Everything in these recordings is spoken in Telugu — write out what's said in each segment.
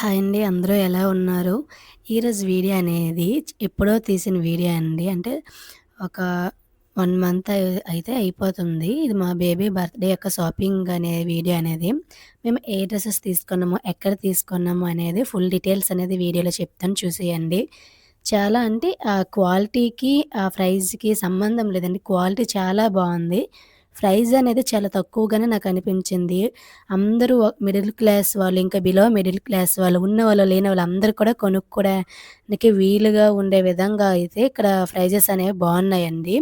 హాయ్ అండి. అందరూ ఎలా ఉన్నారు? ఈరోజు వీడియో అనేది ఎప్పుడో తీసిన వీడియో అండి. అంటే ఒక వన్ మంత్ అయితే అయిపోతుంది. ఇది మా బేబీ బర్త్డే యొక్క షాపింగ్ అనే వీడియో అనేది. మేము ఏ డ్రెస్సెస్ తీసుకున్నాము ఎక్కడ తీసుకున్నాము అనేది ఫుల్ డీటెయిల్స్ అనేది వీడియోలో చెప్తాను చూసేయండి. చాలా అంటే ఆ క్వాలిటీకి ఆ ప్రైస్కి సంబంధం లేదండి. క్వాలిటీ చాలా బాగుంది. ప్రైజ్ అనేది చాలా తక్కువగానే నాకు అనిపించింది. అందరూ మిడిల్ క్లాస్ వాళ్ళు ఇంకా బిలో మిడిల్ క్లాస్ వాళ్ళు ఉన్న వాళ్ళు లేని వాళ్ళు అందరూ కూడా కొనుక్కోవడానికి వీలుగా ఉండే విధంగా అయితే ఇక్కడ ప్రైజెస్ అనేవి బాగున్నాయండి.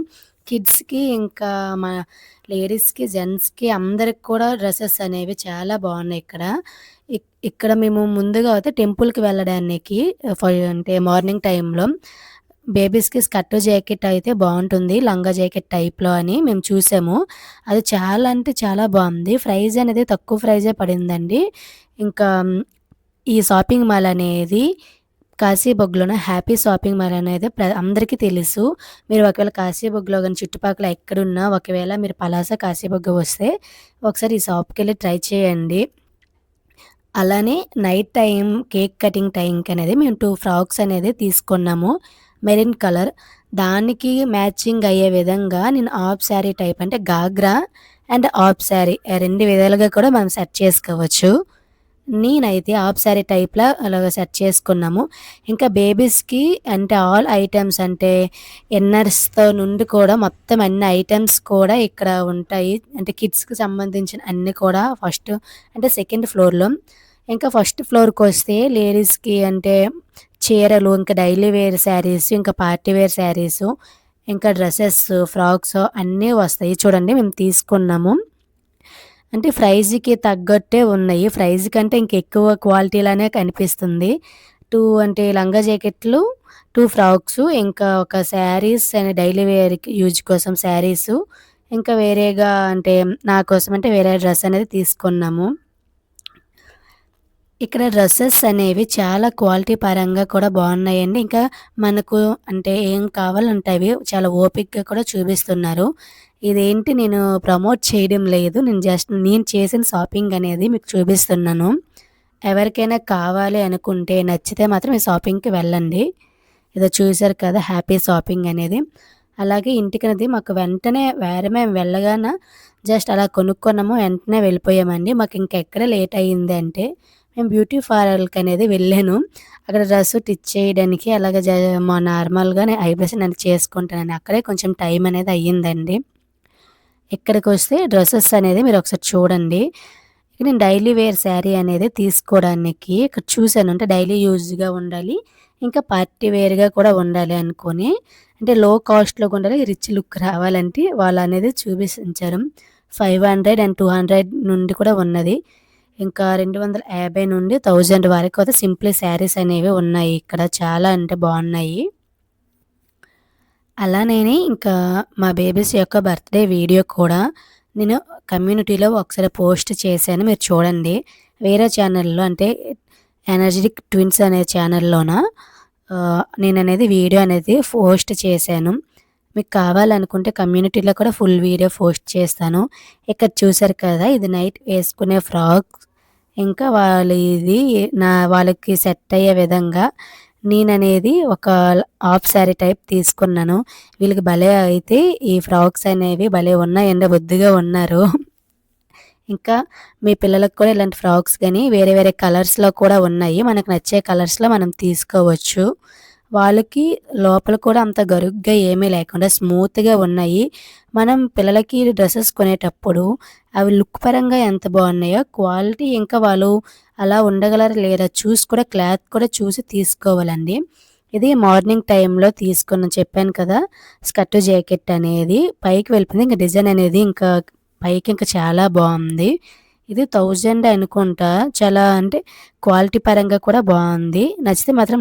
కిడ్స్కి ఇంకా మా లేడీస్కి జెంట్స్కి అందరికి కూడా డ్రెస్సెస్ అనేవి చాలా బాగున్నాయి ఇక్కడ. ఇక్కడ మేము ముందుగా అయితే టెంపుల్కి వెళ్ళడానికి అంటే మార్నింగ్ టైంలో బేబీస్కి స్కర్ట్ జాకెట్ అయితే బాగుంటుంది లంగా జాకెట్ టైప్లో అని మేము చూసాము. అది చాలా అంటే చాలా బాగుంది. ప్రైజ్ అనేది తక్కువ ప్రైజే పడిందండి. ఇంకా ఈ షాపింగ్ మాల్ అనేది కాశీబొగ్లోన హ్యాపీ షాపింగ్ మాల్ అనేది ప్ర అందరికీ తెలుసు. మీరు ఒకవేళ కాశీబొగ్లో కానీ చుట్టుపక్కల ఎక్కడున్నా ఒకవేళ మీరు పలాస కాశీబొగ్గ వస్తే ఒకసారి ఈ షాప్కి వెళ్ళి ట్రై చేయండి. అలానే నైట్ టైం కేక్ కటింగ్ టైంకి అనేది మేము టూ ఫ్రాక్స్ అనేది తీసుకున్నాము. మెరిన్ కలర్. దానికి మ్యాచింగ్ అయ్యే విధంగా నేను ఆఫ్ శారీ టైప్ అంటే గాగ్రా అండ్ ఆఫ్ శారీ. రెండు విధాలుగా కూడా మనం సెట్ చేసుకోవచ్చు. నేనైతే ఆఫ్ శారీ టైప్లో అలాగ సెట్ చేసుకున్నాము. ఇంకా బేబీస్కి అంటే ఆల్ ఐటమ్స్ అంటే ఎన్నర్స్తో నుండి కూడా మొత్తం అన్ని ఐటమ్స్ కూడా ఇక్కడ ఉంటాయి. అంటే కిడ్స్కి సంబంధించిన అన్నీ కూడా ఫస్ట్ అంటే సెకండ్ ఫ్లోర్లో. ఇంకా ఫస్ట్ ఫ్లోర్కి వస్తే లేడీస్కి అంటే చీరలు ఇంకా డైలీ వేర్ శారీస్ ఇంకా పార్టీ వేర్ శారీస్ ఇంకా డ్రెస్సెస్ ఫ్రాక్స్ అన్నీ వస్తాయి. చూడండి మేము తీసుకున్నాము. అంటే ప్రైజ్కి తగ్గట్టే ఉన్నాయి. ప్రైజ్ కంటే ఇంకెక్కువ క్వాలిటీలానే కనిపిస్తుంది. టూ అంటే లంగా జాకెట్లు టూ ఫ్రాక్స్ ఇంకా ఒక saris and daily wear use కోసం శారీస్ ఇంకా వేరేగా అంటే నా కోసం అంటే వేరే డ్రెస్ అనేది తీసుకున్నాము. ఇక్కడ డ్రెస్సెస్ అనేవి చాలా క్వాలిటీ పరంగా కూడా బాగున్నాయండి. ఇంకా మనకు అంటే ఏం కావాలంటే అవి చాలా ఓపిక్గా కూడా చూపిస్తున్నారు. ఇదేంటి నేను ప్రమోట్ చేయడం లేదు. నేను జస్ట్ నేను చేసిన షాపింగ్ అనేది మీకు చూపిస్తున్నాను. ఎవరికైనా కావాలి అనుకుంటే నచ్చితే మాత్రం ఈ షాపింగ్కి వెళ్ళండి. ఏదో చూశారు కదా హ్యాపీ షాపింగ్ అనేది. అలాగే ఇంటికి మాకు వెంటనే వేరే మేము వెళ్ళగానే జస్ట్ అలా కొనుక్కున్నాము వెంటనే వెళ్ళిపోయామండి. మాకు ఇంకెక్కడ లేట్ అయ్యింది అంటే నేను బ్యూటీ పార్లర్కి అనేది వెళ్ళాను. అక్కడ డ్రెస్ టిచ్ చేయడానికి అలాగే మా నార్మల్గా నేను ఐబ్రోస్ నేను చేసుకుంటానని అక్కడే కొంచెం టైం అనేది అయ్యిందండి. ఇక్కడికి వస్తే డ్రెస్సెస్ అనేది మీరు ఒకసారి చూడండి. నేను డైలీ వేర్ శారీ అనేది తీసుకోవడానికి ఇక్కడ చూశాను. అంటే డైలీ యూజ్గా ఉండాలి ఇంకా పార్టీ వేర్గా కూడా ఉండాలి అనుకొని. అంటే లో కాస్ట్లో ఉండాలి రిచ్ లుక్ రావాలంటే వాళ్ళు అనేది చూపించారు. Five hundred and two hundred నుండి కూడా ఉన్నది. ఇంకా రెండు వందల యాభై నుండి థౌజండ్ వరకు అయితే సింప్లీ శారీస్ అనేవి ఉన్నాయి. ఇక్కడ చాలా అంటే బాగున్నాయి. అలానే ఇంకా మా బేబీస్ యొక్క బర్త్డే వీడియో కూడా నేను కమ్యూనిటీలో ఒకసారి పోస్ట్ చేశాను. మీరు చూడండి. వేరే ఛానల్లో అంటే ఎనర్జెటిక్ ట్విన్స్ అనే ఛానల్లోన నేను అనేది వీడియో అనేది పోస్ట్ చేశాను. మీకు కావాలనుకుంటే కమ్యూనిటీలో కూడా ఫుల్ వీడియో పోస్ట్ చేస్తాను. ఇక్కడ చూసారు కదా ఇది నైట్ వేసుకునే ఫ్రాక్ ఇంకా వాళ్ళ ఇది నా వాళ్ళకి సెట్ అయ్యే విధంగా నేననేది ఒక హాఫ్ శారీ టైప్ తీసుకున్నాను. వీళ్ళకి భలే అయితే ఈ ఫ్రాక్స్ అనేవి భలే ఉన్నాయండి బొద్దుగా ఉన్నారు. ఇంకా మీ పిల్లలకు కూడా ఇలాంటి ఫ్రాక్స్ కానీ వేరే వేరే కలర్స్లో కూడా ఉన్నాయి. మనకు నచ్చే కలర్స్లో మనం తీసుకోవచ్చు. వాళ్ళకి లోపల కూడా అంత గరుగ్గా ఏమీ లేకుండా స్మూత్గా ఉన్నాయి. మనం పిల్లలకి డ్రెస్సెస్ కొనేటప్పుడు అవి లుక్ పరంగా ఎంత బాగున్నాయో క్వాలిటీ ఇంకా వాళ్ళు అలా ఉండగలరు లేదా చూసి కూడా క్లాత్ కూడా చూసి తీసుకోవాలండి. ఇది మార్నింగ్ టైంలో తీసుకున్న చెప్పాను కదా స్కర్ట్ జాకెట్ అనేది పైకి వెళ్ళిపోయింది. ఇంకా డిజైన్ అనేది ఇంకా పైకి ఇంకా చాలా బాగుంది. ఇది థౌజండ్ అనుకుంటా. చాలా అంటే క్వాలిటీ పరంగా కూడా బాగుంది. నచ్చితే మాత్రం